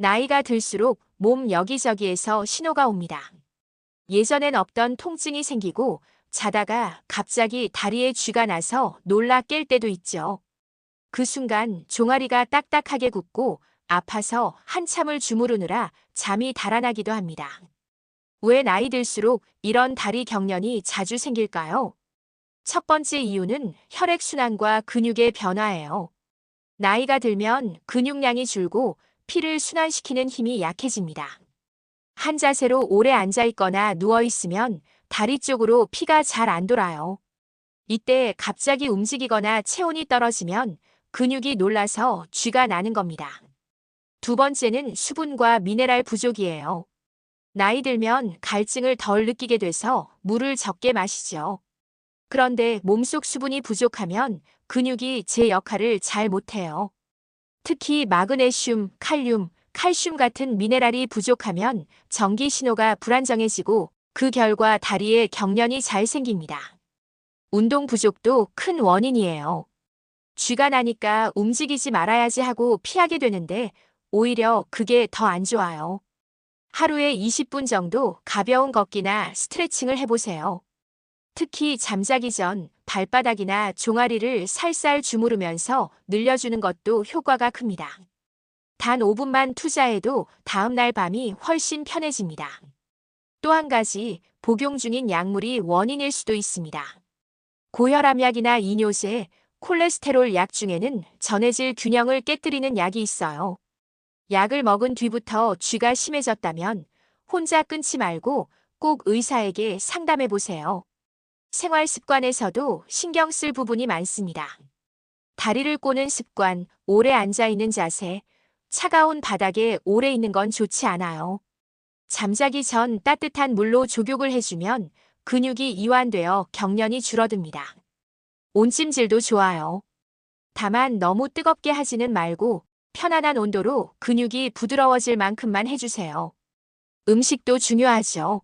나이가 들수록 몸 여기저기에서 신호가 옵니다. 예전엔 없던 통증이 생기고 자다가 갑자기 다리에 쥐가 나서 놀라 깰 때도 있죠. 그 순간 종아리가 딱딱하게 굽고 아파서 한참을 주무르느라 잠이 달아나기도 합니다. 왜 나이 들수록 이런 다리 경련이 자주 생길까요? 첫 번째 이유는 혈액순환과 근육의 변화예요. 나이가 들면 근육량이 줄고 피를 순환시키는 힘이 약해집니다. 한 자세로 오래 앉아 있거나 누워 있으면 다리 쪽으로 피가 잘 안 돌아요. 이때 갑자기 움직이거나 체온이 떨어지면 근육이 놀라서 쥐가 나는 겁니다. 두 번째는 수분과 미네랄 부족이에요. 나이 들면 갈증을 덜 느끼게 돼서 물을 적게 마시죠. 그런데 몸속 수분이 부족하면 근육이 제 역할을 잘 못해요. 특히 마그네슘, 칼륨, 칼슘 같은 미네랄이 부족하면 전기 신호가 불안정해지고 그 결과 다리에 경련이 잘 생깁니다. 운동 부족도 큰 원인이에요. 쥐가 나니까 움직이지 말아야지 하고 피하게 되는데 오히려 그게 더 안 좋아요. 하루에 20분 정도 가벼운 걷기나 스트레칭을 해보세요. 특히 잠자기 전 발바닥이나 종아리를 살살 주무르면서 늘려주는 것도 효과가 큽니다. 단 5분만 투자해도 다음날 밤이 훨씬 편해집니다. 또 한 가지 복용 중인 약물이 원인일 수도 있습니다. 고혈압약이나 이뇨제, 콜레스테롤 약 중에는 전해질 균형을 깨뜨리는 약이 있어요. 약을 먹은 뒤부터 쥐가 심해졌다면 혼자 끊지 말고 꼭 의사에게 상담해 보세요. 생활 습관에서도 신경 쓸 부분이 많습니다. 다리를 꼬는 습관, 오래 앉아 있는 자세, 차가운 바닥에 오래 있는 건 좋지 않아요. 잠자기 전 따뜻한 물로 족욕을 해주면 근육이 이완되어 경련이 줄어듭니다. 온찜질도 좋아요. 다만 너무 뜨겁게 하지는 말고 편안한 온도로 근육이 부드러워질 만큼만 해주세요. 음식도 중요하죠.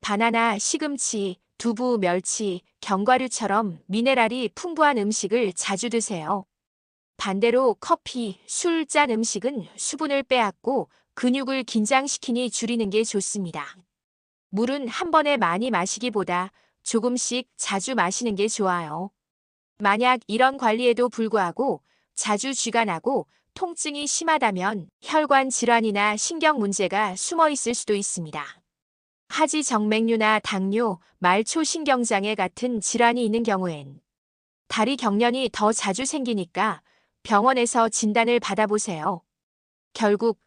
바나나, 시금치, 두부, 멸치, 견과류처럼 미네랄이 풍부한 음식을 자주 드세요. 반대로 커피, 술, 짠 음식은 수분을 빼앗고 근육을 긴장시키니 줄이는 게 좋습니다. 물은 한 번에 많이 마시기보다 조금씩 자주 마시는 게 좋아요. 만약 이런 관리에도 불구하고 자주 쥐가 나고 통증이 심하다면 혈관 질환이나 신경 문제가 숨어 있을 수도 있습니다. 하지 정맥류나 당뇨, 말초 신경장애 같은 질환이 있는 경우엔 다리 경련이 더 자주 생기니까 병원에서 진단을 받아보세요. 결국